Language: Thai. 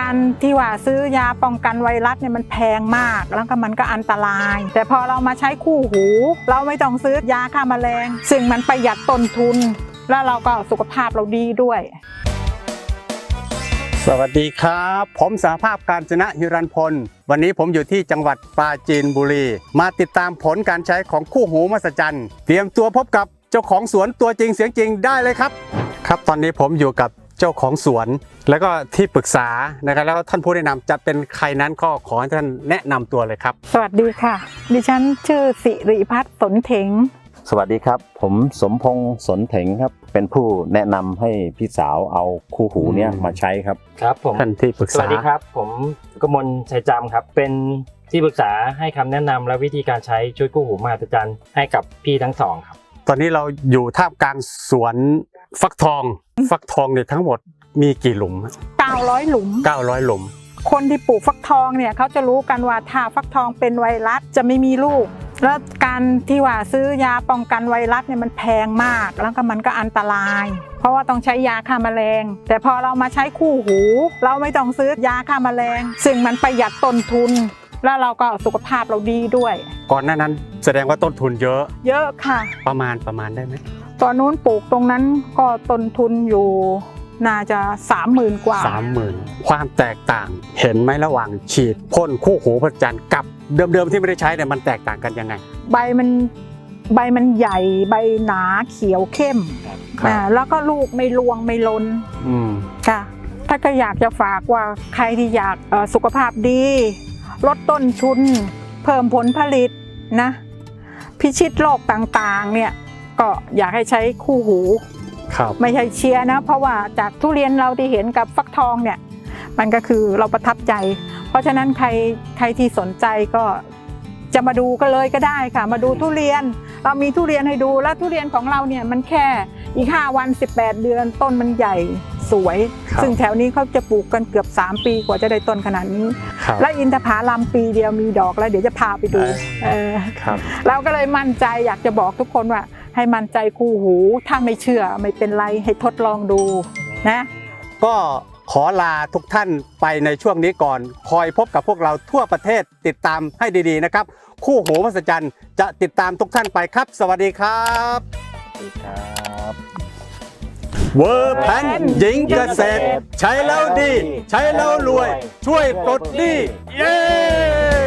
การที่ว่าซื้อยาป้องกันไวรัสเนี่ยมันแพงมาก แล้วก็มันก็อันตราย แต่พอเรามาใช้คู่หู เราไม่ต้องซื้อยาฆ่าแมลง ซึ่งมันประหยัดต้นทุน แล้วเราก็สุขภาพเราดีด้วย สวัสดีครับ ผมสาภาพการจนะฮิรันพล วันนี้ผมอยู่ที่จังหวัดปราจีนบุรี มาติดตามผลการใช้ของคู่หูมหัศจรรย์ เตรียมตัวพบกับเจ้าของสวนตัวจริงเสียงจริงได้เลยครับ ครับตอนนี้ผมอยู่กับ เจ้าของสวน แล้วก็ที่ปรึกษานะครับแล้วก็ท่านผู้แนะนำจะเป็นใครนั้นก็ขอให้ท่านแนะนำตัวเลยครับ สวัสดีค่ะ ดิฉันชื่อสิริพัฒน์สนเถงสวัสดีครับ ผมสมพงษ์สนเถงครับ เป็นผู้แนะนำให้พี่สาวเอาคู่หูเนี้ยอืมมาใช้ครับครับผมท่านที่ปรึกสษาวัสดีครับ ผมกมลชัยจำครับ เป็นที่ปรึกษาให้คำแนะนำและวิธีการใช้ช่วยกู้หูมหัศจรรย์ให้กับพี่ทั้งสองครับ ตอนนี้เราอยู่ท่ามกลางสวน ฟักทอง ฟักทองเนี่ยทั้งหมดมีกี่หลุม 900 หลุม 900 หลุม คนที่ปลูกฟักทองเนี่ยเขาจะรู้กันว่าถ้าฟักทองเป็นไวรัสจะไม่มีลูก แล้วการที่ว่าซื้อยาป้องกันไวรัสเนี่ยมันแพงมาก แล้วก็มันก็อันตราย เพราะว่าต้องใช้ยาฆ่าแมลง แต่พอเรามาใช้คู่หู เราไม่ต้องซื้อยาฆ่าแมลง ซึ่งมันประหยัดต้นทุนแล้วเราก็สุขภาพเราดีด้วย ก่อนหน้านั้นแสดงว่าต้นทุนเยอะ เยอะค่ะ ประมาณประมาณได้ไหม ตอนนู้นปลูกตรงนั้นก็ต้นทุนอยู่น่าจะสามหมื่นกว่าสามหมื่นความแตกต่างเห็นไหมระหว่างฉีดพ่นคู่หูพระจันทร์กับเดิมๆที่ไม่ได้ใช้เนี่ยมันแตกต่างกันยังไง ใบมันใบมันใหญ่ใบหนาเขียวเข้มครับอ่าแล้วก็ลูกไม่รวงไม่ลนอืมค่ะ ถ้าก็อยากจะฝากว่าใครที่อยากเอ่อสุขภาพดี ลดต้นทุน เพิ่มผลผลิตนะ พิชิตโรคต่างๆ เนี่ย ก็อยากให้ใช้คู่หู ครับไม่ใช่เชียร์นะ เพราะว่าจากทุเรียนเราที่เห็นกับฟักทองเนี่ย มันก็คือเราประทับใจ เพราะฉะนั้นใครใครที่สนใจก็จะมาดูกันเลยก็ได้ค่ะ มาดูทุเรียน เรามีทุเรียนให้ดูแล้วทุเรียนของเราเนี่ยมันแค่อีก 5 วัน 18 เดือนต้นมันใหญ่สวย ครับซึ่งแถวนี้เขาจะปลูกกันเกือบ 3 ปีกว่าจะได้ต้นขนาดนี้ ครับและอินทผลัมปีเดียวมีดอกแล้วเดี๋ยวจะพาไปดูเออ เออครับ เราก็เลยมั่นใจอยากจะบอกทุกคนว่า ให้มั่นใจคู่หู ถ้าไม่เชื่อไม่เป็นไรให้ทดลองดูนะ ก็ขอลาทุกท่านไปในช่วงนี้ก่อน คอยพบกับพวกเราทั่วประเทศติดตามให้ดีๆนะครับ คู่หูมหัศจรรย์จะติดตามทุกท่านไปครับ สวัสดีครับครับเวอร์แพนหญิงเกษตร ใช้แล้วดี ใช้แล้วรวย ช่วยปลดหนี้เย้